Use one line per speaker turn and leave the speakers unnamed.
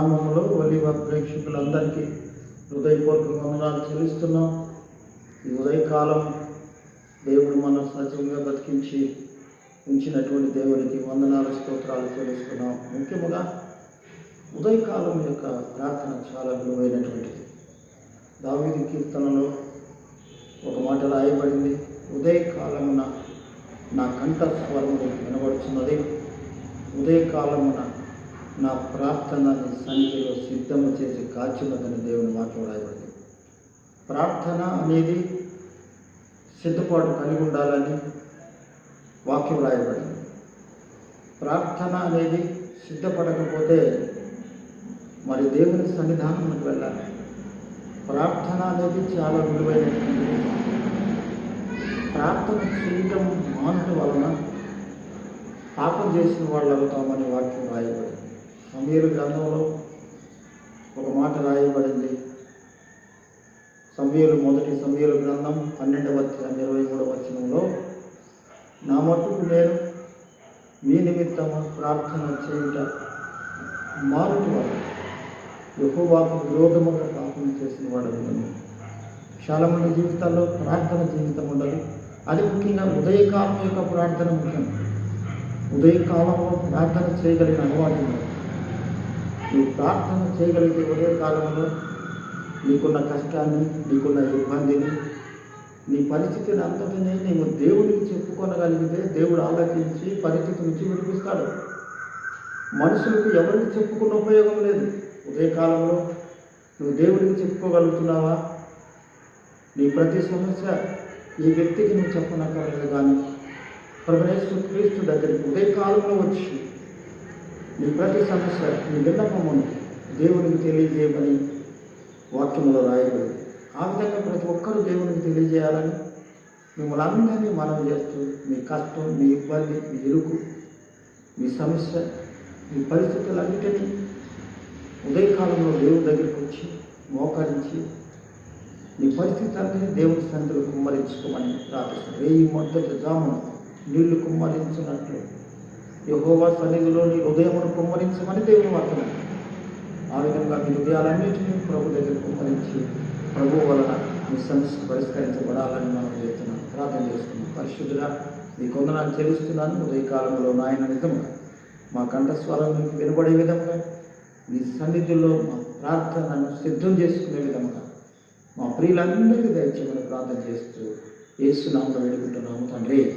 ప్రేక్షకులందరికీ హృదయపూర్వక వందనాలు చెల్లిస్తున్నాం. ఈ ఉదయకాలం దేవుడు మనం సజీవంగా బతికించి ఉంచినటువంటి దేవునికి వందనాలు స్తోత్రాలు చెల్లిస్తున్నాం. ముఖ్యముగా ఉదయకాలం యొక్క ప్రార్థన చాలా విలువైనటువంటిది. దావీది కీర్తనలో ఒక మాట రాయబడింది ఉదయకాలమున నా కంఠస్వరము వినబడుచున్నది. ఉదయకాలమున నా ప్రార్థనని సన్నిధిలో సిద్ధము చేసి కాచున్నదని దేవుని వాక్యం ప్రార్థన అనేది సిద్ధపాటు కలిగి ఉండాలని వాక్యం రాయబడింది. ప్రార్థన అనేది సిద్ధపడకపోతే మరి దేవుని సన్నిధానం వెళ్ళాలి. ప్రార్థన అనేది చాలా విలువైనటువంటి ప్రార్థన చేయటం మానటం వలన పాపం చేసిన వాళ్ళు అవుతామని వాక్యం రాయబడింది. సమీర గ్రంథంలో ఒక మాట రాయబడింది. సమీరు మొదటి సమీర గ్రంథం పన్నెండవ ఇరవై మూడవ వచనంలో నా మట్టుకు నేను మీ నిమిత్తము ప్రార్థన చేయుట మారుటి వల్ల యహోవాకు విరోధముగా పాపం చేసిన వాడు చాలా మంది జీవితాల్లో ప్రార్థన జీవితం ఉండదు. అది ముఖ్యంగా ఉదయకాలం యొక్క ప్రార్థన ముఖ్యం. ఉదయకాలంలో ప్రార్థన చేయగలిగిన అలవాటు ఉంది నువ్వు ప్రార్థన చేయగలిగితే ఉదయకాలంలో నీకున్న కష్టాన్ని నీకున్న ఇబ్బందిని నీ పరిస్థితిని అంతటినీ నీవు దేవుడికి చెప్పుకోనగలిగితే దేవుడు ఆలోచించి పరిస్థితి నుంచి విడిపిస్తాడు. మనుషులకు ఎవరికి చెప్పుకున్న ఉపయోగం లేదు. ఉదయకాలంలో నువ్వు దేవుడికి చెప్పుకోగలుగుతున్నావా? నీ ప్రతి సమస్య ఈ వ్యక్తికి నువ్వు చెప్పనక్కర్లేదు కానీ ప్రభుత్వ క్రీస్తు దగ్గరికి ఉదయకాలంలో వచ్చి నీ ప్రతి సమస్య నీ విన్నపమును దేవునికి తెలియజేయమని వాక్యంలో రాయబడి ఆ విధంగా ప్రతి ఒక్కరూ దేవునికి తెలియజేయాలని మిమ్మల్ని అందరినీ మనం చేస్తూ మీ కష్టం మీ ఇబ్బంది మీ ఇరుకు మీ సమస్య మీ పరిస్థితులన్నిటినీ ఉదయకాలంలో దేవుని దగ్గరికి వచ్చి మోకరించి నీ పరిస్థితి అన్నీ దేవుని సన్నిధిలో కుమ్మరించుకోమని ప్రార్థిస్తాను వేయి మొదటి జామున నీళ్ళు కుమ్మరించినట్లు యహోవా సన్నిధిలోని హృదయమును కుమ్మరించమని దేవుని వార్తను ఆ విధంగా మీ హృదయాలన్నింటినీ ప్రభు దగ్గర కుమ్మరించి ప్రభు వలన మీ సమస్య పరిష్కరించబడాలని మనం చేస్తున్నాం. ప్రార్థన చేస్తున్నాం పరిశుద్ధుగా మీ కొందనాలు చెల్లిస్తున్నాను. ఉదయకాలంలో నాయన నిజంగా మా కంఠస్వరం మీకు వినబడే విధంగా మీ సన్నిధిలో మా ప్రార్థనను సిద్ధం చేసుకునే విధంగా మా ప్రియులందరికీ దయచేయమని ప్రార్థన చేస్తూ ఏసునామం వేడుకుంటున్నాము తండ్రి.